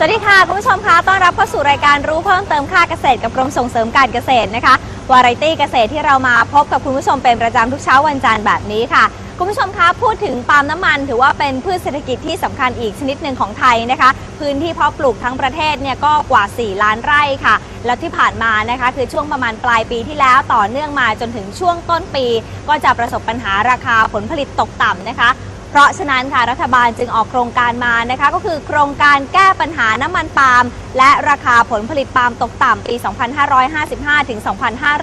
สวัสดีค่ะ คุณผู้ชมคะต้อนรับเข้าสู่รายการรู้เพิ่มเติมค่าเกษตรกับกรมส่งเสริมการเกษตรนะคะวาไรตี้เกษตรที่เรามาพบกับคุณผู้ชมเป็นประจำทุกเช้าวันจันทร์แบบนี้ค่ะ คุณผู้ชมคะพูดถึงปาล์มน้ำมันถือว่าเป็นพืชเศรษฐกิจที่สำคัญอีกชนิดหนึ่งของไทยนะคะ พื้นที่เพาะปลูกทั้งประเทศเนี่ยก็กว่า 4 ล้านไร่ค่ะ แล้วที่ผ่านมานะคะคือช่วงประมาณปลายปีที่แล้วต่อเนื่องมาจนถึงช่วงต้นปี ก็จะประสบปัญหาราคาผลผลิตตกต่ำนะคะ เพราะฉะนั้นค่ะรัฐบาลจึงออกโครงการมานะคะก็คือโครงการแก้ปัญหาน้ำมันปาล์มและราคาผลผลิตปาล์มตกต่ำปี 2555 ถึง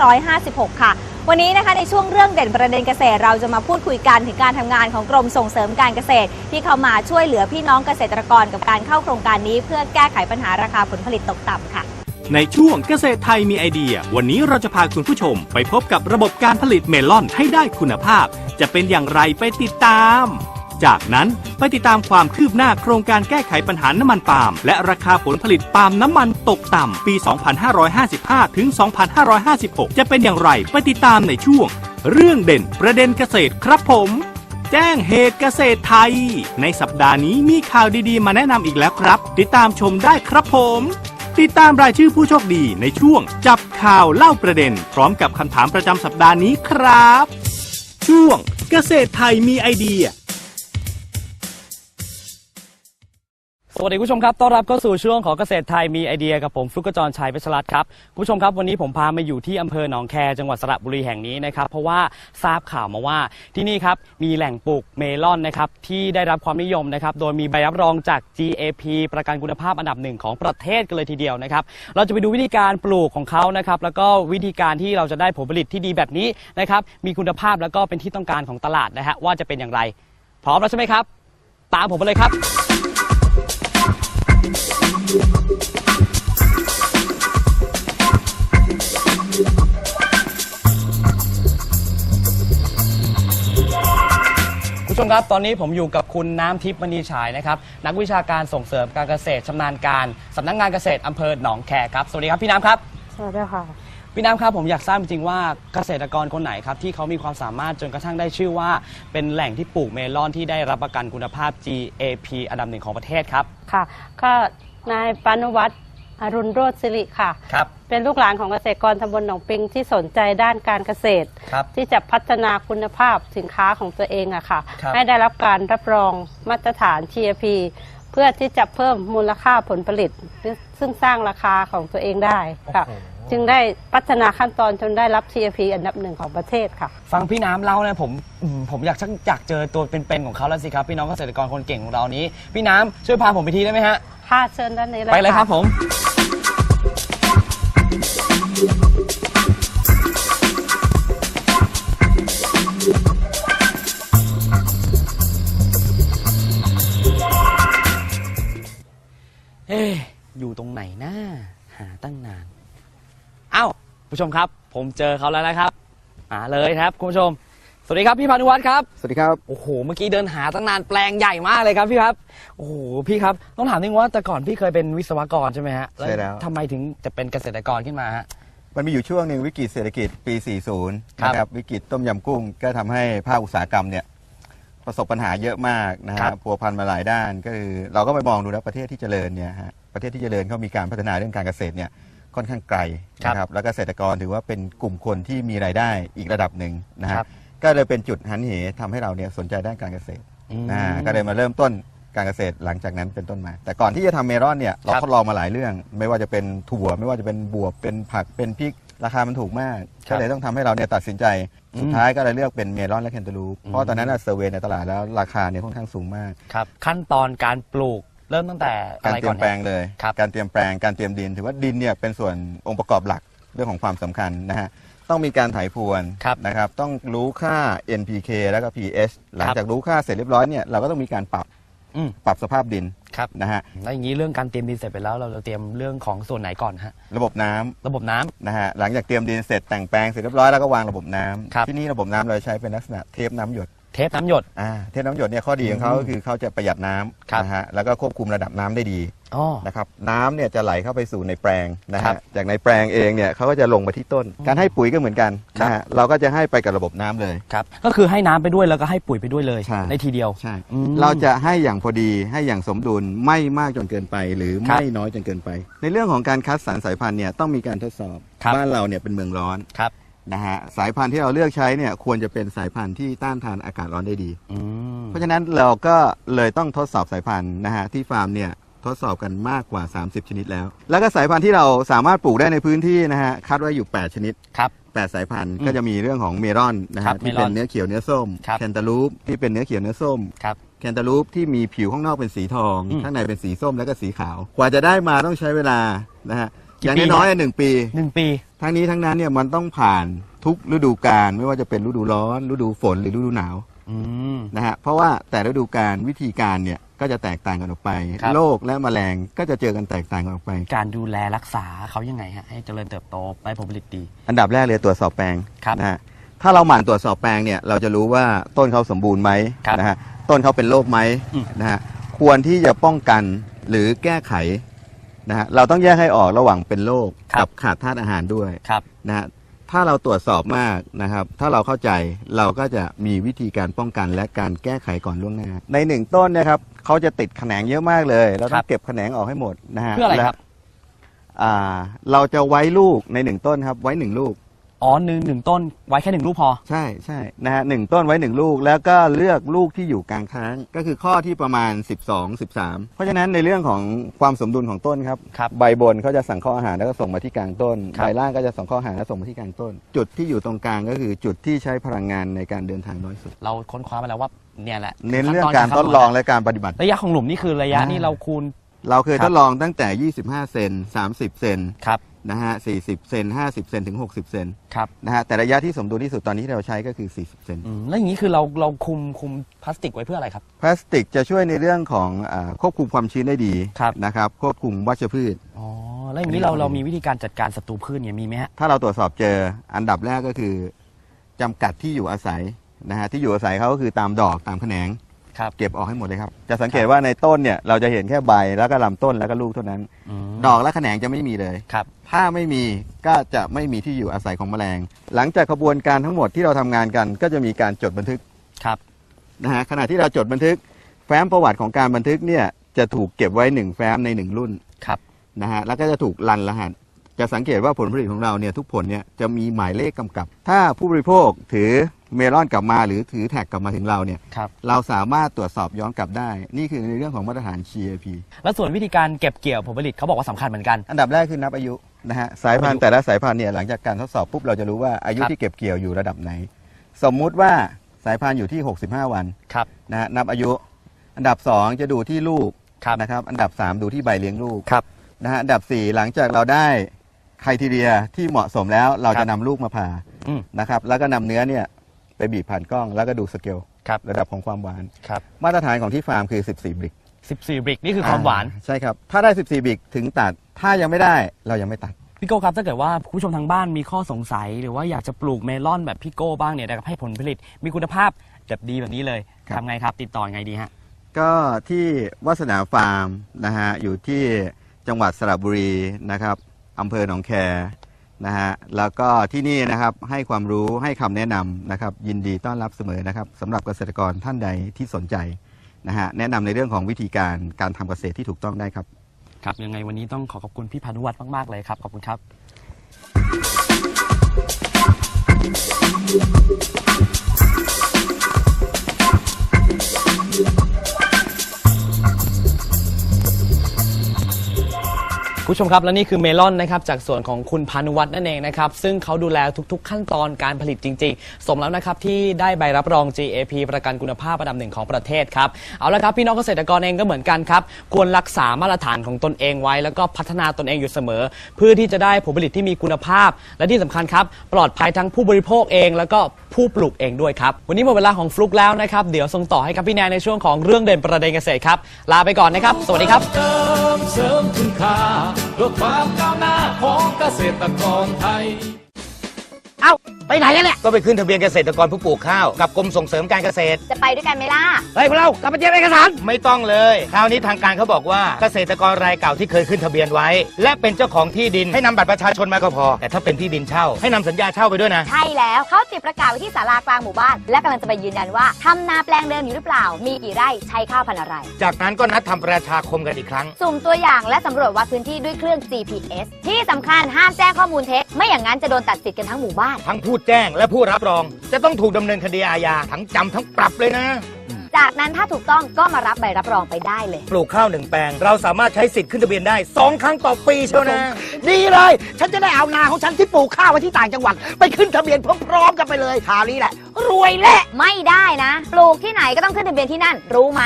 2556 ค่ะ วันนี้นะคะในช่วงเรื่องเด่นประเด็นเกษตร เราจะมาพูดคุยกันถึงการทำงานของกรมส่งเสริมการเกษตร ที่เข้ามาช่วยเหลือพี่น้องเกษตรกรกับการเข้าโครงการนี้ เพื่อแก้ไขปัญหาราคาผลผลิตตกต่ำค่ะในช่วงเกษตรไทยมีไอเดีย วันนี้เราจะพาคุณผู้ชมไปพบกับระบบการผลิตเมลอนให้ได้คุณภาพ จะเป็นอย่างไรไปติดตาม จากนั้นไปติดตามความคืบหน้าโครงการแก้ไขปัญหาน้ำมันปาล์มและราคาผลผลิตปาล์มน้ำมันตกต่ำปี 2555 ถึง 2556 จะเป็นอย่างไรไปติดตามในช่วง เรื่องเด่นประเด็นเกษตรครับผม แจ้งเหตุเกษตรไทย ในสัปดาห์นี้มีข่าวดีๆ มาแนะนำอีกแล้วครับ ติดตามชมได้ครับผมติดตามรายชื่อผู้โชคดีในช่วงจับข่าวเล่าประเด็น พร้อมกับคำถามประจำสัปดาห์นี้ครับ ช่วงเกษตรไทยมีไอเดีย สวัสดีคุณผู้ชมครับ ต้อนรับเข้าสู่ช่วงของเกษตรไทยมีไอเดียกับผมฟลุกกจรชัยเพชรรัตน์ครับคุณผู้ชมครับวันนี้ผมพามาอยู่ที่อำเภอหนองแคจังหวัดสระบุรีแห่งนี้นะครับเพราะว่าทราบข่าวมาว่าที่นี่ครับมีแหล่งปลูกเมลอนนะครับที่ได้รับความนิยมนะครับโดยมีใบรับรองจาก GAP ประกันคุณภาพอันดับหนึ่งของประเทศกันเลยทีเดียวนะครับเราจะไปดูวิธีการปลูกของเขานะครับแล้วก็วิธีการที่เราจะได้ผลผลิตที่ดีแบบนี้นะครับมีคุณภาพแล้วก็เป็นที่ต้องการของตลาดนะฮะว่าจะเป็นอย่างไร พร้อมแล้วใช่ไหมครับ ตามผมไปเลยครับ ผู้ชมครับ ตอนนี้ผมอยู่กับคุณน้ำทิพย์มณีฉายนะครับนักวิชาการส่งเสริมการเกษตรชำนาญการสำนักงานเกษตรอำเภอหนองแคครับสวัสดีครับพี่น้ำครับสวัสดีค่ะ พี่น้ำครับผมอยากทราบจริงๆว่าเกษตรกรคนไหนครับที่เขามีความสามารถจนกระทั่งได้ชื่อว่า เป็นแหล่งที่ปลูกเมลอนที่ได้รับประกันคุณภาพ GAP อันดับหนึ่งของประเทศครับ ค่ะ ก็ นายปานุวัฒน์อรุณโรจน์สิริค่ะ ครับ เป็นลูกหลานของเกษตรกรตำบลหนองปิงที่สนใจด้านการเกษตร ครับ ที่จะพัฒนาคุณภาพสินค้าของตัวเองอะค่ะ ครับ ให้ได้รับการรับรองมาตรฐาน GAP เพื่อที่จะเพิ่มมูลค่าผลผลิต ซึ่งสร้างราคาของตัวเองได้ค่ะจึงได้พัฒนาขั้นตอนจนได้รับ GAP อันดับหนึ่งของประเทศค่ะ ฟังพี่น้ำเล่านะผมอืมผมอยากชักอยากเจอตัวเป็นๆของเขาแล้วสิครับ พี่น้องเกษตรกรคนเก่งของเรานี้ พี่น้ำช่วยพาผมไปทีได้ไหมฮะ ค่ะเชิญด้านนี้เลยไปเลยครับะผม เอ๊ะอยู่ตรงไหนนะหาตั้งนาน เอ้า ผู้ชมครับ ผมเจอเขาแล้วนะครับมาเลยครับ คุณผู้ชม สวัสดีครับพี่พานุวัฒน์ครับ สวัสดีครับ โอ้โห เมื่อกี้เดินหาตั้งนานแปลงใหญ่มากเลยครับพี่ครับ โอ้โห พี่ครับ ต้องถามนิดนึงว่าแต่ก่อนพี่เคยเป็นวิศวกรใช่ไหมฮะใช่แล้ว ทำไมถึงจะเป็นเกษตรกรขึ้นมาฮะ มันมีอยู่ช่วงหนึ่งวิกฤตเศรษฐกิจปี 40 ครับนะครับวิกฤตต้มยำกุ้งก็ทำให้ภาคอุตสาหกรรมเนี่ยประสบปัญหาเยอะมากนะครัฮะบ พัวพันมาหลายด้านก็คือเราก็ไปมองดูแล้วประเทศที่เจริญเนี่ยฮะประเทศที่เจริญเขามีการพัฒนาเรื่องการเกษตรเนี่ยค่อนข้างไกลนะครับแล้วก็เกษตรกรถือว่าเป็นกลุ่มคนที่มีรายได้อีกระดับหนึ่งนะฮะครับ ก็เลยเป็นจุดหันเหทำให้เราเนี่ยสนใจด้านการเกษตรอืมนะฮะก็เลยมาเริ่มต้นการเกษตรหลังจากนั้นเป็นต้นมา แต่ก่อนที่จะทำเมลอนเนี่ยเราครับทดลองมาหลายเรื่อง ไม่ว่าจะเป็นถั่ว ไม่ว่าจะเป็นบวบเป็นผักเป็นพริกราคามันถูกมากครับก็เลยต้องทำให้เราเนี่ยตัดสินใจอืมสุดท้ายก็เลยเลือกเป็นเมลอนและแคนตาลูปอืมเพราะตอนนั้นเซอร์เวยในตลาดแล้วราคาเนี่ยค่อนข้างสูงมากครับขั้นตอนการปลูกเริ่มตั้งแต่อะการไรเตรีก่ยอนมแปลงฮะเลยครับการเตรียมแปลงการเตรียมดิน ถือว่าดินเนี่ยเป็นส่วนองค์ประกอบหลักเรื่องของความสำคัญนะฮะ ต้องมีการไถพรวนครับนะครับ ต้องรู้ค่า NPK แล้วก็ pH หลังจากรู้ค่าเสร็จเรียบร้อยเนี่ยเราก็ต้องมีการปรับอืม ปรับสภาพดินครับนะฮะแล้วอย่างนี้เรื่องการเตรียมดินเสร็จไปแล้วเราจะเตรียมเรื่องของส่วนไหนก่อนฮะระบบน้ำระบบน้ำ นะฮะหลังจากเตรียมดินเสร็จแต่งแปลงเสร็จเรียบร้อยแล้วก็วางระบบน้ำครับ ที่นี่ระบบน้ำเราใช้เป็นลักษณะเทปน้ำหยด เทปน้ำหยด อ่าเทปน้ำหยดเนี่ยข้อดีของเขาอืมก็คือเขาจะประหยัดน้ครับำนะฮะแล้วก็ควบคุมระดับน้ำได้ดีอ๋อ นะครับน้ำเนี่ยจะไหลเข้าไปสู่ในแปลงนะครัฮะบจากในแปลงเองเนี่ยเขาก็จะลงมาที่ต้น การให้ปุ๋ยก็เหมือนกันครับ นะฮะเราก็จะให้ไปกับระบบน้ำเลย ครับ ก็คือให้น้ำไปด้วยแล้วก็ให้ปุ๋ยไปด้วยเลยใช่ในทีเดียว ใช่อืมเราจะให้อย่างพอดีให้อย่างสมดุลไม่มากจนเกินไป หรือครับไม่น้อยจนเกินไป ในเรื่องของการคัดสรรสายพันธุ์เนี่ยต้องมีการทดสอบครับ บ้านเราเนี่ยเป็นเมืองร้อน ครับ นะฮะสายพันธุ์ที่เราเลือกใช้เนี่ยควรจะเป็นสายพันธุ์ที่ต้านทานอากาศร้อนได้ดี อืมเพราะฉะนั้นเราก็เลยต้องทดสอบสายพันธุ์นะฮะที่ฟาร์มเนี่ยทดสอบกันมากกว่า 30 ชนิดแล้ว แล้วก็สายพันธุ์ที่เราสามารถปลูกได้ในพื้นที่นะฮะคัดไว้อยู่ 8 ชนิด ครับ 8 สายพันธุ์อืมก็จะมีเรื่องของเมลอนนะครัฮะบที่เมลเป็อนนเนื้อเขียวเนื้อส้มครับ แคนตาลูปที่เป็นเนื้อเขียวเนื้อส้ม ครับ แคนตาลูปที่มีผิวข้างนอกเป็นสีทอง อืมข้างในเป็นสีส้มแล้วก็สีขาว กว่าจะได้มาต้องใช้เวลานะฮะกี่อย่างปีน้อยฮะๆหนึ่งปี หนึ่งปี ทั้งนี้ทั้งนั้นเนี่ยมันต้องผ่านทุกฤดูกาลไม่ว่าจะเป็นฤดูร้อน ฤดูฝนหรือฤดูหนาวอืม นะฮะเพราะว่าแต่ฤดูกาลวิธีการเนี่ยก็จะแตกต่างกันออกไปครับ โรคและแมลงก็จะเจอกันแตกต่างกันออกไป การดูแลรักษาเขายังไงฮะให้เจริญเติบโตได้ผลผลิตดี อันดับแรกเลยตรวจสอบแปลงครับนะฮะถ้าเราหมั่นตรวจสอบแปลงเนี่ยเราจะรู้ว่าต้นเขาสมบูรณ์ไหมครับนะฮะต้นเขาเป็นโรคไหมอืมนะฮะควรที่จะป้องกันหรือแก้ไข นะฮะเราต้องแยกให้ออกระหว่างเป็นโรคกับขาดธาตุอาหารด้วยครับ นะฮะถ้าเราตรวจสอบมากนะครับ ถ้าเราเข้าใจเราก็จะมีวิธีการป้องกันและการแก้ไขก่อนล่วงหน้า ในหนึ่งต้นเนะครับเขาจะติดแขนงเยอะมากเลย เราต้ครัองบ เก็บแขนงออกให้หมดนะฮะเพื่ออะไรครับและอ่า เราจะไว้ลูกในหนึ่งต้นครับ ไว้หนึ่งลูก อ๋อหนึ่งหนึ่งต้นไว้แค่หนึ่งลูกพอ ใช่ใช่นะฮะหนึ่งต้นไว้หนึ่งลูก แล้วก็เลือกลูกที่อยู่กลางค้าง ก็คือข้อที่ประมาณ 12 13 เพราะฉะนั้นในเรื่องของความสมดุลของต้นครับ ครับใบบนเขาจะสั่งข้ออาหารแล้วก็ส่งมาที่กลางต้น ครับ ใบล่างก็จะส่งข้ออาหารแล้วส่งมาที่กลางต้น จุดที่อยู่ตรงกลางก็คือจุดที่ใช้พลังงานในการเดินทางน้อยสุด เราค้นคว้ามาแล้วว่าเนี่ยแหละเน้นเรื่องขั้การคำทวดณลองและการปฏิบัติ ระยะของหลุมนี่คือระยะอ่านี่ นี่เราคูณ เราเคยครับ ทดลองตั้งแต่ 25 เซน30 เซน ครับ นะฮะ40 เซน 50 เซนถึง 60 เซนครับนะฮะแต่ระยะที่สมดุลที่สุดตอนนี้ที่เราใช้ก็คือ 40 เซนอืมแล้วอย่างนี้คือเราเราคุมคุมพลาสติกไว้เพื่ออะไรครับ พลาสติกจะช่วยในเรื่องของอาควบคุมความชื้นได้ดีครับ นะครับควบคุมวัชพืช อ๋อแล้วอย่างนี้เราเรามีวิธีการจัดการศัตรูพืชเนี่ยมีไหมฮะ ถ้าเราตรวจสอบเจออันดับแรกก็คือจำกัดที่อยู่อาศัยนะฮะที่อยู่อาศัยเขาก็คือตามดอกตามแขนง ครับ เก็บออกให้หมดเลยครับ จะสังเกตว่าในต้นเนี่ยเราจะเห็นแค่ใบแล้วก็ลำต้นแล้วก็ลูกเท่านั้นมดอกและแขนงจะไม่มีเลย ครับ ถ้าไม่มีก็จะไม่มีที่อยู่อาศัยของแมลง หลังจากกระบวนการทั้งหมดที่เราทำงานกัน ก็จะมีการจดบันทึกครับ นะฮะขณะที่เราจดบันทึก แฟ้มประวัติของการบันทึกเนี่ยจะถูกเก็บไว้หนึ่งแฟ้มในหนึ่งรุ่นครับ นะฮะแล้วก็จะถูกรันรหัส จะสังเกตว่าผลผลิตของเราเนี่ยทุกผลเนี่ยจะมีหมายเลขกำกับ ถ้าผู้บริโภคถือเมลอนกลับมาหรือถือแท็กกลับมาถึงเราเนี่ยครับ เราสามารถตรวจสอบย้อนกลับได้ นี่คือในเรื่องของมาตรฐาน GAP แล้วส่วนวิธีการเก็บเกี่ยวผลผลิตเขาบอกว่าสำคัญเหมือนกัน อันดับแรกคือนับอายุนะฮะสายพันธุ์แต่ละสายพันธุ์เนี่ยหลังจากการทดสอบปุ๊บเราจะรู้ว่าอายุครับที่เก็บเกี่ยวอยู่ระดับไหน สมมุติว่าสายพันธุ์อยู่ที่ 65 วันครับ นะฮะนับอายุ อันดับ 2 จะดูที่ลูกครับ นะครับอันดับ 3 ดูที่ใบเลี้ยงลูกครับ นะฮะอันดับ 4 หลังจากเราได้ ไครทีเรียที่เหมาะสมแล้วเราครัจะบนำลูกมาผ่าอืม นะครับ แล้วก็นำเนื้อเนี่ยไปบีบผ่านกล้องแล้วก็ดูสเกลครับระดับของความหวาน ครับมาตรฐานของที่ฟาร์มคือ 14บริก14บริกนี่คือความหวานอ่ใช่ครับ ถ้าได้ 14บริกถึงตัด ถ้ายังไม่ได้เรายังไม่ตัด พี่โก้ครับถ้าเกิดว่าผู้ชมทางบ้านมีข้อสงสัย หรือว่าอยากจะปลูกเมลอนแบบพี่โก้บ้างเนี่ยนะครับให้ผลผลิตมีคุณภาพแบบดีแบบนี้เลยครับ ทำไงครับ ติดต่อยังไงดีฮะ ก็ที่วัสนาฟาร์มนะฮะอยู่ที่จังหวัดสระบุรีนะครับ อำเภอหนองแคนะฮะแล้วก็ที่นี่นะครับให้ความรู้ให้คำแนะนำนะครับ ยินดีต้อนรับเสมอนะครับสำหรับเกษตรกรท่านใดที่สนใจนะฮะแนะนำในเรื่องของวิธีการการทำเกษตรที่ถูกต้องได้ครับ ครับยังไงวันนี้ต้องขอขอบคุณพี่พานุวัฒน์มากๆเลยครับ ขอบคุณครับ ผู้ชมครับและนี่คือเมลอนนะครับจากส่วนของคุณพานุวัฒน์นั่นเองนะครับซึ่งเขาดูแลทุกๆ ขั้นตอนการผลิตจริง ๆ สมแล้วนะครับที่ได้ใบรับรอง GAP ประกันคุณภาพระดับหนึ่งของประเทศครับเอาละครับพี่น้องเกษตรกรเองก็เหมือนกันครับควรรักษามาตรฐานของตนเองไว้ แล้วก็พัฒนาตนเองอยู่เสมอ เพื่อที่จะได้ผลผลิตที่มีคุณภาพ และที่สำคัญครับปลอดภัยทั้งผู้บริโภคเอง แล้วก็ผู้ปลูกเองด้วยครับวันนี้หมดเวลาของฟลุกแล้วนะครับเดี๋ยวส่งต่อให้กับพี่แนนในช่วงของเรื่องเด่นประเด็นเกษตรครับลาไปก่อนนะครับ สวัสดีครับเติมเสริมคุณค่าเพื่อความก้าวหน้าของเกษตรกรไทย อ้าไปไหนกันเนี่ยก็ไปขึ้นทะเบียนเกษตรกรผู้ปลูกข้าวกับกรมส่งเสริมการเกษตร จะไปด้วยกันไหมล่ะเฮ้ยพวกเรากลับมาเตรียมเอกสารไม่ต้องเลยคราวนี้ทางการเขาบอกว่าเกษตรกรรายเก่าที่เคยขึ้นทะเบียนไว้ และเป็นเจ้าของที่ดินให้นำบัตรประชาชนมาก็พอ แต่ถ้าเป็นที่ดินเช่า ให้นำสัญญาเช่าไปด้วยนะ ใช่แล้วเขาติดประกาศไว้ที่ศาลากลางหมู่บ้าน และกำลังจะไปยืนยันว่าทำนาแปลงเดิมอยู่หรือเปล่า มีกี่ไร่ใช้ข้าวพันธุ์อะไร จากนั้นก็นัดทำประชาคมกันอีกครั้ง สุ่มตัวอย่างและสำรวจวัดพื้นที่ด้วยเครื่อง GPS ที่สำคัญห้ามแจ้งข้อมูลเท็จไม่อย่างนั้นจะโดนตัดสิทธิ์กันทั้งหมู่บ้านทั้งผู้แจ้งและผู้รับรอง จะต้องถูกดำเนินคดีอาญาทั้งจำทั้งปรับเลยนะ จากนั้นถ้าถูกต้องก็มารับใบรับรองไปได้เลย ปลูกข้าวหนึ่งแปลง เราสามารถใช้สิทธิ์ขึ้นทะเบียนได้สองครั้งต่อปีเชียวนะ ดีเลย ฉันจะได้เอานาของฉันที่ปลูกข้าวไว้ที่ต่างจังหวัด ไปขึ้นทะเบียนพร้อมๆกันไปเลยคราวนี้แหละ รวยแหละไม่ได้นะ ปลูกที่ไหนก็ต้องขึ้นทะเบียนที่นั่น รู้ไหม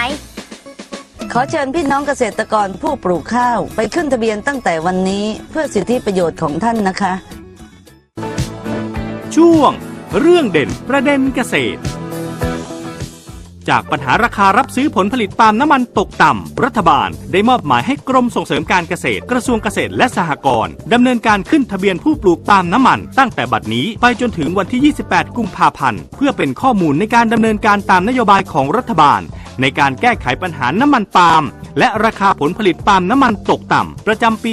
ขอเชิญพี่น้องเกษตรกรผู้ปลูกข้าว ไปขึ้นทะเบียนตั้งแต่วันนี้เพื่อสิทธิประโยชน์ของท่านนะคะ ช่วง เรื่องเด่นประเด็นเกษตร จากปัญหาราคารับซื้อผลผลิตปาล์มน้ำมันตกต่ำ รัฐบาลได้มอบหมายให้กรมส่งเสริมการเกษตร กระทรวงเกษตรและสหกรณ์ดำเนินการขึ้นทะเบียนผู้ปลูกปาล์มน้ำมัน ตั้งแต่บัดนี้ไปจนถึงวันที่ 28 กุมภาพันธ์ เพื่อเป็นข้อมูลในการดำเนินการตามนโยบายของรัฐบาล ในการแก้ไขปัญหาน้ำมันปาล์มและราคาผลผลิตปาล์มน้ำมันตกต่ำ ประจำปี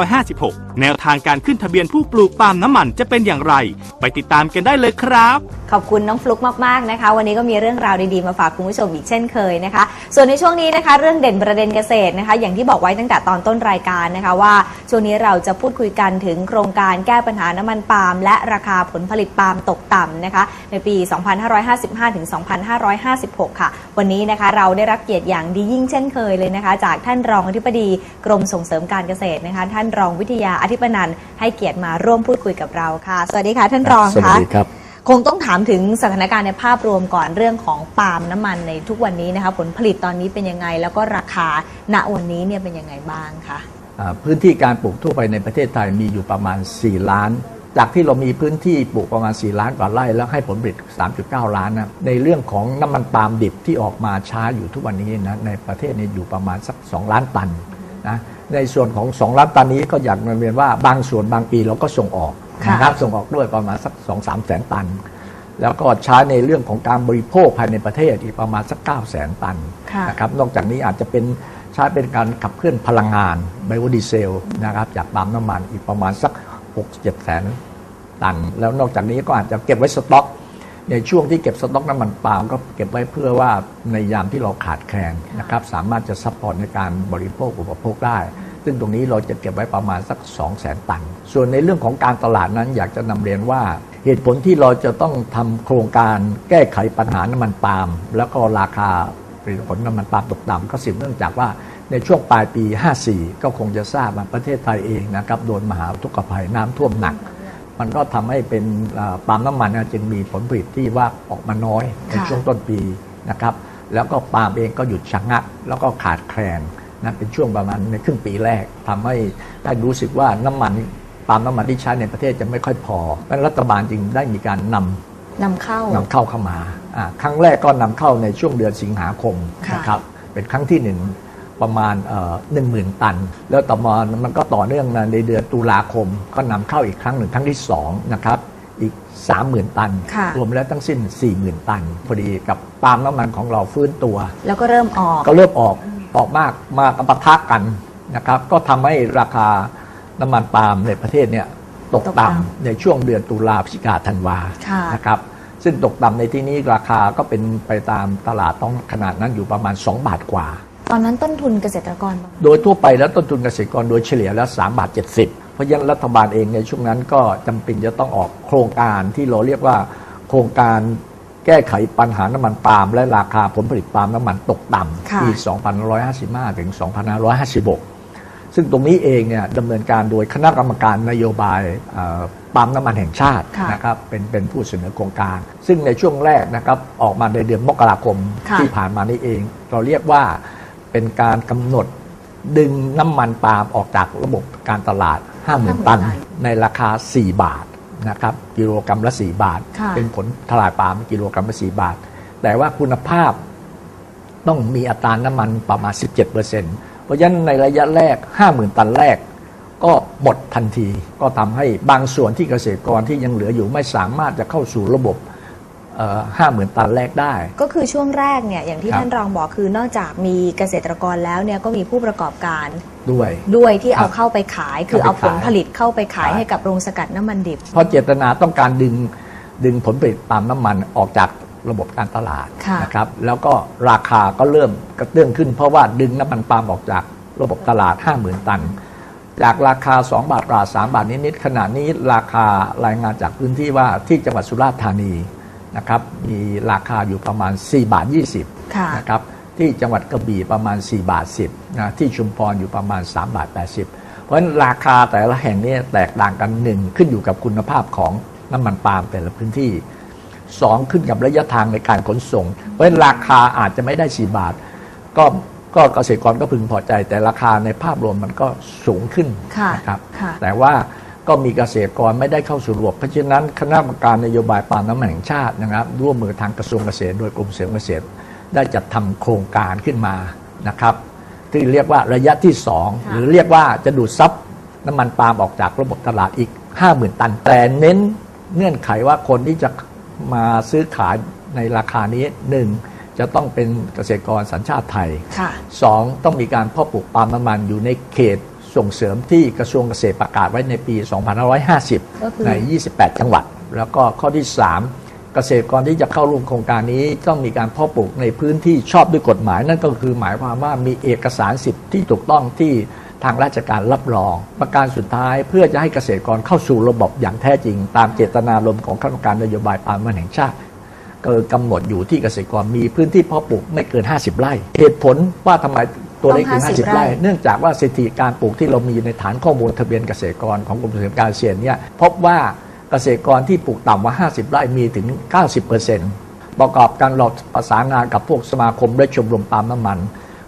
2556แนวทางการขึ้นทะเบียนผู้ปลูกปาล์มน้ำมันจะเป็นอย่างไร ไปติดตามกันได้เลยครับ ขอบคุณน้องฟลุกมากๆนะคะ วันนี้ก็มีเรื่องราวดีๆมาฝากคุณผู้ชมอีกเช่นเคยนะคะ ส่วนในช่วงนี้นะคะเรื่องเด่นประเด็นเกษตรนะคะ อย่างที่บอกไว้ตั้งแต่ตอนต้นรายการนะคะว่าช่วงนี้เราจะพูดคุยกันถึงโครงการแก้ปัญหาน้ำมันปาล์มและราคาผลผลิตปาล์มตกต่ำนะคะ ในปี 2555 ถึง 2556 ค่ะ วันนี้นะคะเราได้รับเกียรติอย่างดียิ่งเช่นเคยเลยนะคะ จากท่านรองอธิบดีกรมส่งเสริมการเกษตรนะคะ ท่านรองวิทยาอธิปนันท์ให้เกียรติมาร่วมพูดคุยกับเราค่ะ สวัสดีค่ะท่านรองสวัค่ะสดีครับ คงต้องถามถึงสถานการณ์ในภาพรวมก่อนเรื่องของปาล์มน้ำมันในทุกวันนี้นะคะผลผลิตตอนนี้เป็นยังไง แล้วก็ราคาณวันนี้เนี่ยเป็นยังไงบ้างคะอ่าพื้นที่การปลูกทั่วไปในประเทศไทยมีอยู่ประมาณ 4 ล้าน จากที่เรามีพื้นที่ปลูกประมาณ 4 ล้านกว่าไร่แล้วให้ผลผลิต 3.9 ล้านนะในเรื่องของน้ำมันปาล์มดิบที่ออกมาช้าอยู่ทุกวันนี้นะในประเทศนี้อยู่ประมาณสัก 2 ล้านตันนะ ในส่วนของ 2 ล้านตันนี้ก็อยากนำเรียนว่าบางส่วนบางปีเราก็ส่งออกค่ะนะครับส่งออกด้วยประมาณสัก2-3แสนตัน แล้วก็ใช้ในเรื่องของการบริโภคภายในประเทศอีกประมาณสัก9แสนตันค่ะนะครับนอกจากนี้อาจจะเป็นใช้เป็นการขับเคลื่อนพลังงานไบโอดีเซลนะครับจากปาล์มน้ำมันอีกประมาณสัก 6-7 แสนตัน แล้วนอกจากนี้ก็อาจจะเก็บไว้สต็อก ในช่วงที่เก็บสต็อกน้ำมันปาล์มก็เก็บไว้เพื่อว่าในยามที่เราขาดแคลนนะครับสามารถจะซัพพอร์ตในการบริโภคอุปโภคได้ ซึ่งตรงนี้เราจะเก็บไว้ประมาณสัก 2 0 0 0 0 0 ตัน ส่วนในเรื่องของการตลาดนั้นอยากจะนำเรียนว่า เหตุผลที่เราจะต้องทำโครงการแก้ไขปัญหาน้ำมันปาล์มแล้วก็ราคาผลิตผลน้ำมันปาล์มตกต่ำก็สืบเนื่องจากว่าในช่วงปลายปี 54 ก็คงจะทราบว่าประเทศไทยเองนะครับโดนมหาทุกขภัยน้ำท่วมหนัก มันก็ทำให้เป็นอ่าปาล์มน้ำมันเนี่ยจึงมีผลผลิตที่ว่าออกมาน้อยในค่ะช่วงต้นปีนะครับ แล้วก็ปาล์มเองก็หยุดชะงัก แล้วก็ขาดแคลนนะเป็นช่วงประมาณในครึ่งปีแรกทำให้ได้รู้สึกว่าน้ำมันปาล์มน้ำมันที่ใช้ในประเทศจะไม่ค่อยพอเพราะฉะนั้นรัฐบาลจึงได้มีการนำนำเข้านำเข้าเข้ามาอ่าครั้งแรกก็นำเข้าในช่วงเดือนสิงหาคมค่ะนะครับเป็นครั้งที่หนึ่ง ประมาณหนึ่งหมื่นตัน แล้วต่อมามันก็ต่อเนื่องมาในเดือนตุลาคม ก็นำเข้าอีกครั้งหนึ่งครั้งที่สองนะครับอีก 30,000 ตันค่ะรวมแล้วทั้งสิ้น 40,000 ตัน พอดีกับปาล์มน้ำมันของเราฟื้นตัว แล้วก็เริ่มออกก็เริ่มออกออกมากมากปะทะกันนะครับก็ทำให้ราคาน้ำมันปาล์มในประเทศเนี่ยตกตกต่ำต่ำในช่วงเดือนตุลาพฤศจิกาธันวาค่ะนะครับซึ่งตกต่ำในที่นี้ราคาก็เป็นไปตามตลาดต้องขนาดนั้นอยู่ประมาณ 2 บาทกว่า ตอนนั้นต้นทุนเกษตรกร โดยทั่วไปแล้วต้นทุนเกษตรกรโดยเฉลี่ยแล้ว3บาท70 เพราะฉะนั้นรัฐบาลเองในช่วงนั้นก็จำเป็นจะต้องออกโครงการที่เราเรียกว่า โครงการแก้ไขปัญหาน้ำมันปาล์มและราคาผลผลิตปาล์มน้ำมันตกต่ำค่ะปี2555 ถึง 2556 ซึ่งตรงนี้เองเนี่ยดำเนินการโดยคณะกรรมการนโยบายเอ่อปาล์มน้ำมันแห่งชาติค่ะนะครับเป็นเป็นผู้เสนอโครงการ ซึ่งในช่วงแรกนะครับออกมาในเดือนมกราคมค่ะที่ผ่านมานี่เอง เราเรียกว่า เป็นการกำหนดดึงน้ำมันปาล์มออกจากระบบการตลาด 50,000 ตัน ในราคา 4 บาทนะครับกิโลกรัมละ 4 บาทค่ะเป็นผลทลายปาล์มกิโลกรัมละ 4 บาท แต่ว่าคุณภาพต้องมีอัตราน้ำมันประมาณ 17%เพราะฉะนั้นในระยะแรก 50,000 ตันแรก ก็หมดทันที ก็ทำให้บางส่วนที่เกษตรกรที่ยังเหลืออยู่ไม่สามารถจะเข้าสู่ระบบ ห้าหมื่นตันแรกได้ ก็คือช่วงแรกเนี่ยอย่างที่ครับ ท่านรองบอกคือนอกจากมีเกษตรกรแล้วเนี่ยก็มีผู้ประกอบการด้วย ด้วยที่เอาครับเข้าไปขาย คือเอาเข้าไปผขายลผลิตเข้าไปขายขายให้กับโรงสกัดน้ำมันดิบเพราะเจตนาต้องการดึงดึงผลผลิตปาล์มน้ำมันออกจากระบบการตลาดค่ะ นะครับแล้วก็ราคาก็เริ่มกระเตื้องขึ้น เพราะว่าดึงน้ำมันปาล์มออกจากระบบตลาด 50,000 ตัน จากราคา 2 บาทกว่า3บาทนิดๆขณะนี้ราคารายงานจากพื้นที่ว่าที่จังหวัดสุราษฎร์ธานี นะครับมีราคาอยู่ประมาณ 4 บาท 20ค่ะนะครับที่จังหวัดกระบี่ประมาณ 4 บาท 10นะที่ชุมพรอยู่ประมาณ 3 บาท 80 เพราะฉะนั้นราคาแต่ละแห่งเนี้แตกต่างกันหนึ่งขึ้นอยู่กับคุณภาพของน้ำมันปาล์มแต่ละพื้นที่สองขึ้นกับระยะทางในการขนส่ง เพราะฉะนั้นราคาอาจจะไม่ได้ 4 บาท ก็ก็เกษตรกรก็พึงพอใจ แต่ราคาในภาพรวมมันก็สูงขึ้นค่ะนะครับค่ะแต่ว่า ก็มีเกษตรกรไม่ได้เข้าสู่ระบบเพราะฉะนั้นคณะกรรมการนโยบายปาล์มน้ำมันแห่งชาตินะครับ ร่วมมือทางกระทรวงเกษตรโดยกรมเสริมเกษตร ได้จัดทำโครงการขึ้นมานะครับ ที่เรียกว่าระยะที่2ค่ะหรือเรียกว่าจะดูดซับน้ำมันปาล์มออกจากระบบตลาดอีก 50,000 ตัน แต่เน้นเงื่อนไขว่าคนที่จะมาซื้อขายในราคานี้หนึ่งจะต้องเป็นเกษตรกรสัญชาติไทยค่ะสองต้องมีการเพาะปลูกปาล์มน้ำมันอยู่ในเขต ส่งเสริมที่กระทรวงเกษตรประกาศไว้ในปี 2550ก็คือใน 28 จังหวัด แล้วก็ข้อที่ 3 เกษตรกรที่จะเข้าร่วมโครงการนี้ต้องมีการเพาะปลูกในพื้นที่ชอบด้วยกฎหมาย นั่นก็คือหมายความว่ามีเอกสารสิทธิ์ที่ถูกต้องที่ทางราชการรับรอง ประการสุดท้ายเพื่อจะให้เกษตรกรเข้าสู่ระบบอย่างแท้จริง ตามเจตนารมณ์ของคณะกรรมการนโยบายปาล์มน้ำมันแห่งชาติก็กำหนดอยู่ที่เกษตรกรมีพื้นที่เพาะปลูกไม่เกิน 50 ไร่ เหตุผลว่าทำไม ตัวเลขถึงต้อง50 50ไร่เนื่องจากว่าสถิติการปลูกที่เรามีในฐานข้อมูลทะเบียนเกษตรกรของกรมส่งเสริมการเกษตรเนี่ยพบว่าเกษตรกรที่ปลูกต่ำกว่า 50 ไร่มีถึง 90%ประกอบกันเราประสานงานกับพวกสมาคมและชมรมปาล์มน้ำมัน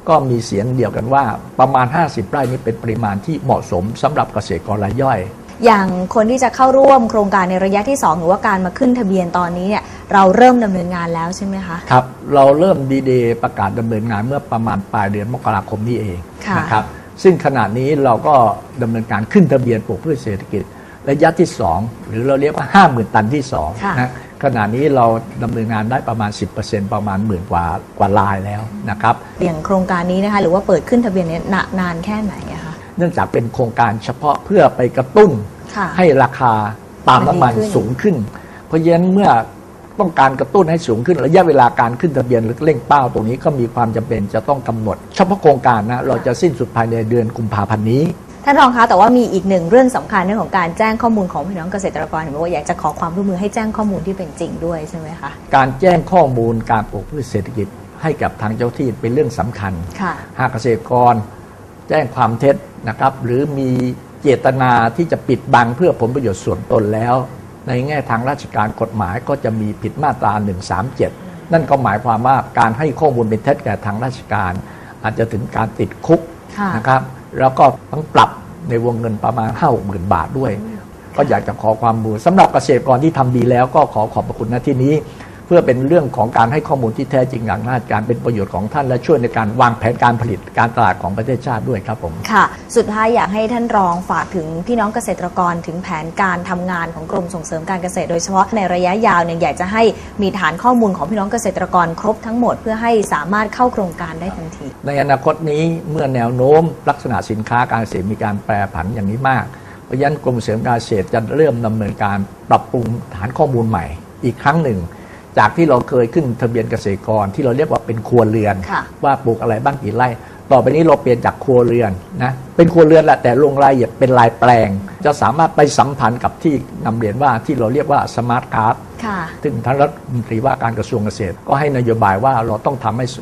ก็มีเสียงเดียวกันว่าประมาณ 50 ไร่นี้เป็นปริมาณที่เหมาะสมสำหรับเกษตรกรรายย่อย อย่างคนที่จะเข้าร่วมโครงการในระยะที่ 2 หรือว่าการมาขึ้นทะเบียนตอนนี้เนี่ยเราเริ่มดำเนินงานแล้วใช่ไหมคะ ครับ เราเริ่มดีเดย์ประกาศดำเนินงานเมื่อประมาณปลายเดือนมกราคมนี้เองค่ะ นะครับ ซึ่งขณะนี้เราก็ดำเนินการขึ้นทะเบียนปลูกพืชเศรษฐกิจระยะที่ 2 หรือเราเรียกว่า 50,000 ตันที่2นะขณะนี้เราดำเนินงานได้ประมาณ 10%ประมาณหมื่นกว่ากว่าลายแล้วนะครับ อย่างโครงการนี้นะคะหรือว่าเปิดขึ้นทะเบียนเนี่ยนะนานแค่ไหนอะคะ เนื่องจากเป็นโครงการเฉพาะเพื่อไปกระตุ้นค่ะ ให้ราคาปาล์มน้ำมันมันดีขึ้นสูงขึ้น เพราะฉะนั้นเมื่อต้องการกระตุ้นให้สูงขึ้นระยะเวลาการขึ้นทะเบียนหรือเร่งเป้าตรงนี้ก็มีความจำเป็นจะต้องกำหนด เฉพาะโครงการนะเราจะสิ้นสุดภายในเดือนกุมภาพันธ์นี้ท่านรองคะแต่ว่ามีอีกหนึ่งเรื่องสำคัญเรื่องของการแจ้งข้อมูลของพี่น้องเกษตรกรเห็นบอกว่าอยากจะขอความร่วมมือให้แจ้งข้อมูลที่เป็นจริงด้วยใช่ไหมคะการแจ้งข้อมูลการปลูกพืชเศรษฐกิจให้กับทางเจ้าที่เป็นเรื่องสำคัญค่ะหากเกษตรกรแจ้งความเท็จนะครับ หรือมี เจตนาที่จะปิดบังเพื่อผลประโยชน์ส่วนตนแล้ว ในแง่ทางราชการกฎหมายก็จะมีผิดมาตรา 137 นั่นก็หมายความว่าการให้ข้อมูลเป็นเท็จแก่ทางราชการ อาจจะถึงการติดคุกค่ะนะครับแล้วก็ต้องปรับในวงเงินประมาณ5 6หมื่นบาทด้วย ก็อยากจะขอความบูสำหรับเกษตรกรที่ทำดีแล้วก็ขอขอบพระคุณณที่นี้เพื่อเป็นเรื่องของการให้ข้อมูลที่แท้จริงอย่างน่าการเป็นประโยชน์ของท่านและช่วยในการวางแผนการผลิตการตลาดของประเทศชาติด้วยครับผมค่ะ สุดท้ายอยากให้ท่านรองฝากถึงพี่น้องเกษตรกรถึงแผนการทำงานของกรมส่งเสริมการเกษตรโดยเฉพาะในระยะยาวเนี่ยอยากจะให้มีฐานข้อมูลของพี่น้องเกษตรกรครบทั้งหมด เพื่อให้สามารถเข้าโครงการได้ทันที ในอนาคตนี้เมื่อแนวโน้ม ลักษณะสินค้าการเกษตรมีการแปรผันอย่างนี้มากเพราะฉะนั้นกรมเสริมการเกษตรจะเริ่มดำเนินการปรับปรุงฐานข้อมูลใหม่ อีกครั้งหนึ่ง จากที่เราเคยขึ้นทะเบียนเกษตรกรที่เราเรียกว่าเป็นครัวเรือน ค่ะ ว่าปลูกอะไรบ้างกี่ไร่ ต่อไปนี้เราเปลี่ยนจากครัวเรือนนะเป็นครัวเรือนแหละแต่ลงรายละเอียดเป็นลายแปลง จะสามารถไปสัมพันธ์กับที่นำเรียนว่าที่เราเรียกว่าสมาร์ทการ์ด ค่ะ ซึ่งท่านรัฐมนตรีว่าการกระทรวงเกษตร ก็ให้นโยบายว่าเราต้องทำให้ส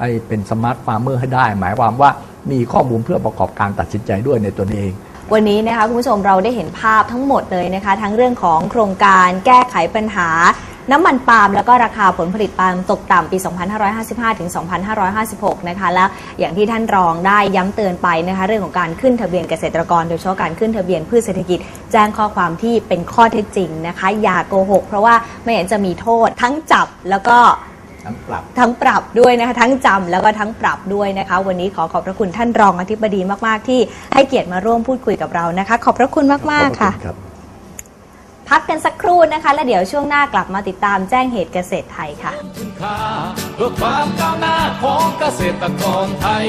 ให้เป็นสมาร์ทฟาร์มเมอร์ให้ได้ หมายความว่ามีข้อมูลเพื่อประกอบการตัดสินใจด้วยในตัวเอง วันนี้นะคะคุณผู้ชมเราได้เห็นภาพทั้งหมดเลยนะคะ ทั้งเรื่องของโครงการแก้ไขปัญหา น้ำมันปาล์มแล้วก็ราคาผลผลิตปาล์มตกต่ำปี 2555 ถึง 2556 นะคะ แล้วอย่างที่ท่านรองได้ย้ำเตือนไปนะคะ เรื่องของการขึ้นทะเบียนเกษตรกร โดยเฉพาะการขึ้นทะเบียนพืชเศรษฐกิจ แจ้งข้อความที่เป็นข้อเท็จจริงนะคะ อย่าโกหก เพราะว่าไม่อย่างนั้นจะมีโทษทั้งจับแล้วก็ทั้งปรับทั้งปรับด้วยนะคะทั้งจำแล้วก็ทั้งปรับด้วยนะคะ วันนี้ขอขอบพระคุณท่านรองอธิบดีมาก ๆ ที่ให้เกียรติมาร่วมพูดคุยกับเรานะคะ ขอบพระคุณมาก ๆ ค่ะครับ พักกันสักครู่นะคะ แล้วเดี๋ยวช่วงหน้ากลับมาติดตามแจ้งเหตุเกษตรไทยค่ะคุณค่าเพื่อความก้าวหน้าของเกษตรกรไทย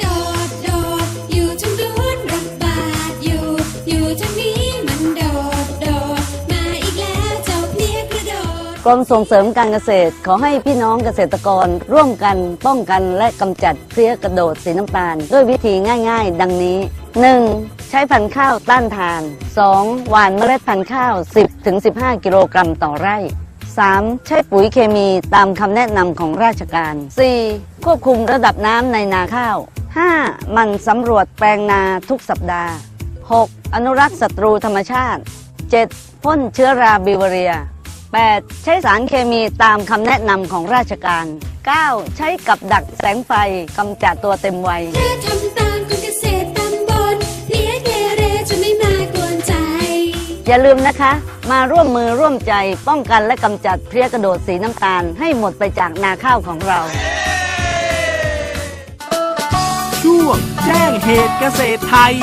โดดโดดอยู่ทางนู้นระบาดอยู่อยู่ทางนี้มันโดดโดดมาอีกแล้วเจ้าเพลียกระโดดกรมส่งเสริมการเกษตรขอให้พี่น้องเกษตรกรร่วมกันป้องกันและกำจัดเพลี้ยกระโดดสีน้ำตาล ด้วยวิธีง่าย ๆ ดังนี้ 1. ใช้พันธุ์ข้าวต้านทาน 2. หว่านเมล็ดพันธุ์ข้าว 10-15 กิโลกรัมต่อไร่ 3. ใช้ปุ๋ยเคมีตามคำแนะนำของราชการ 4. ควบคุมระดับน้ำในนาข้าว 5. มันสำรวจแปลงนาทุกสัปดาห์ 6. อนุรักษ์ศัตรูธรรมชาติ 7. พ่นเชื้อราบิวเรีย 8. ใช้สารเคมีตามคำแนะนำของราชการ 9. ใช้กับดักแสงไฟกำจัดตัวเต็มวัย อย่าลืมนะคะ มาร่วมมือร่วมใจป้องกันและกำจัดเพลี้ยกระโดดสีน้ำตาล ให้หมดไปจากนาข้าวของเรา ช่วงแจ้งเหตุเกษตรไทย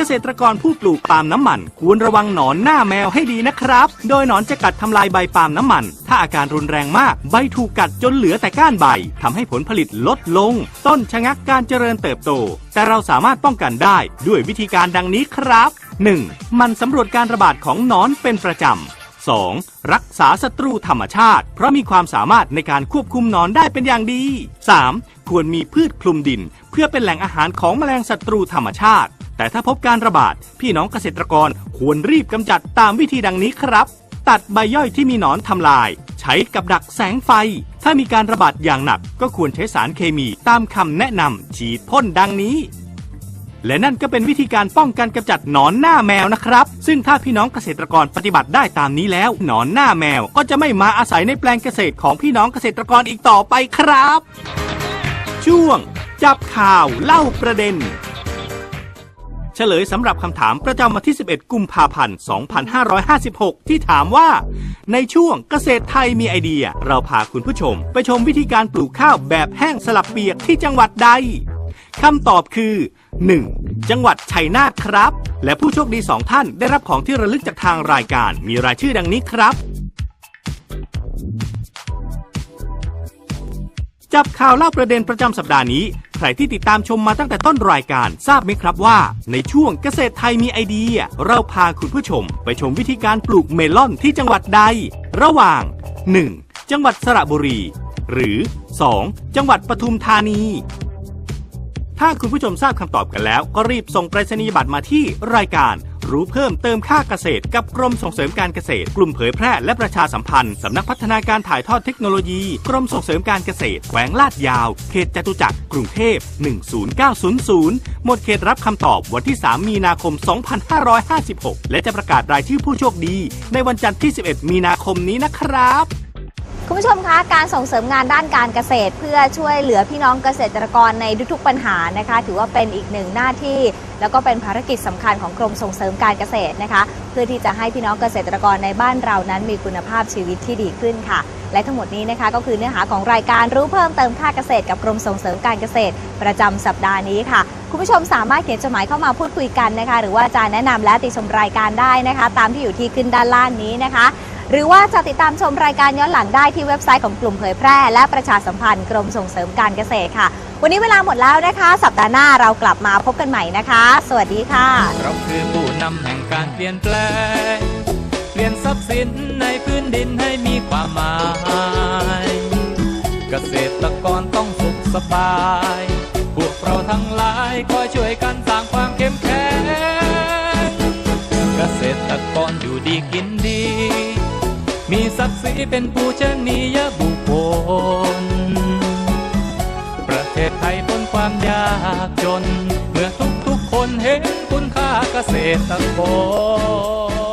เกษตรกรผู้ปลูกปาล์มน้ำมัน ควรระวังหนอนหน้าแมวให้ดีนะครับ โดยหนอนจะกัดทำลายใบปาล์มน้ำมัน ถ้าอาการรุนแรงมาก ใบถูกกัดจนเหลือแต่ก้านใบทำให้ผลผลิตลดลง ต้นชะงักการเจริญเติบโต แต่เราสามารถป้องกันได้ด้วยวิธีการดังนี้ครับ 1. มันสำรวจการระบาดของนอนเป็นประจำ 2. รักษาศัตรูธรรมชาติ เพราะมีความสามารถในการควบคุมนอนได้เป็นอย่างดี 3. ควรมีพืชคลุมดิน เพื่อเป็นแหล่งอาหารของแมลงศัตรูธรรมชาติ แต่ถ้าพบการระบาด พี่น้องเกษตรกรควรรีบกำจัดตามวิธีดังนี้ครับ ตัดใบย่อยที่มีหนอนทำลาย ใช้กับดักแสงไฟ ถ้ามีการระบาดอย่างหนัก ก็ควรใช้สารเคมีตามคำแนะนำฉีดพ่นดังนี้ และนั่นก็เป็นวิธีการป้องกันกำจัดหนอนหน้าแมวนะครับ ซึ่งถ้าพี่น้องเกษตรกรปฏิบัติได้ตามนี้แล้ว หนอนหน้าแมวก็จะไม่มาอาศัยในแปลงเกษตรของพี่น้องเกษตรกรอีกต่อไปครับ ช่วง จับข่าวเล่าประเด็นเฉลยสำหรับคำถามประจำวันที่ 11 กุมภาพันธ์ 2556 ที่ถามว่า ในช่วงเกษตรไทยมีไอเดีย เราพาคุณผู้ชม ไปชมวิธีการปลูกข้าวแบบแห้งสลับเปียกที่จังหวัดใด คำตอบคือ 1. จังหวัดชัยนาทครับ และผู้โชคดี 2 ท่านได้รับของที่ระลึกจากทางรายการ มีรายชื่อดังนี้ครับ จับข่าวเล่าประเด็นประจำสัปดาห์นี้ ใครที่ติดตามชมมาตั้งแต่ต้นรายการทราบไหมครับว่า ในช่วงเกษตรไทยมีไอเดีย เราพาคุณผู้ชม ไปชมวิธีการปลูกเมลอนที่จังหวัดใด ระหว่าง 1. จังหวัดสระบุรี หรือ 2. จังหวัดปทุมธานี ถ้าคุณผู้ชมทราบคำตอบกันแล้ว ก็รีบส่งไปรษณียบัตรมาที่รายการ รู้เพิ่มเติมค่าเกษตร กับกรมส่งเสริมการเกษตร กลุ่มเผยแพร่และประชาสัมพันธ์สำนักพัฒนาการถ่ายทอดเทคโนโลยี กรมส่งเสริมการเกษตรแขวงลาดยาว เขตจตุจักรกรุงเทพ 10900 หมดเขตรับคำตอบวันที่ 3 มีนาคม 2556 และจะประกาศรายชื่อผู้โชคดี ในวันจันทร์ที่ 11 มีนาคมนี้นะครับ คุณผู้ชมคะการส่งเสริมงานด้านการเกษตร เพื่อช่วยเหลือพี่น้องเกษตรกรในทุกๆปัญหานะคะ ถือว่าเป็นอีกหนึ่งหน้าที่ แล้วก็เป็นภารกิจสำคัญของกรมส่งเสริมการเกษตรนะคะ เพื่อที่จะให้พี่น้องเกษตรกรในบ้านเรานั้นมีคุณภาพชีวิตที่ดีขึ้นค่ะ และทั้งหมดนี้นะคะก็คือเนื้อหาของรายการรู้เพิ่มเติมค่าเกษตรกับกรมส่งเสริมการเกษตร ประจำสัปดาห์นี้ค่ะคุณผู้ชมสามารถเขียนจดหมายเข้ามาพูดคุยกันนะคะ หรือว่าจะแนะนำและติชมรายการได้นะคะ ตามที่อยู่ที่ขึ้นด้านล่างนี้นะคะ หรือว่าจะติดตามชมรายการย้อนหลังได้ที่เว็บไซต์ของกลุ่มเผยแพร่ และประชาสัมพันธ์กรมส่งเสริมการเกษตรค่ะ วันนี้เวลาหมดแล้วนะคะ สัปดาห์หน้าเรากลับมาพบกันใหม่นะคะ สวัสดีค่ะ เราคือผู้นำแห่งการเปลี่ยนแปลง เปลี่ยนทรัพย์สินในพื้นดินให้มีความหมาย เกษตรกรต้องสุขสบาย พวกเราทั้งหลายคอยช่วยกันสร้างความเข้มแข็ง เกษตรกรอยู่ดีกินดี มีศักดิ์ศรีเป็นผู้ชนียบุคคล ประเทศไทยพ้นความยากจน เมื่อทุกๆคนเห็นคุณค่าเกษตรกร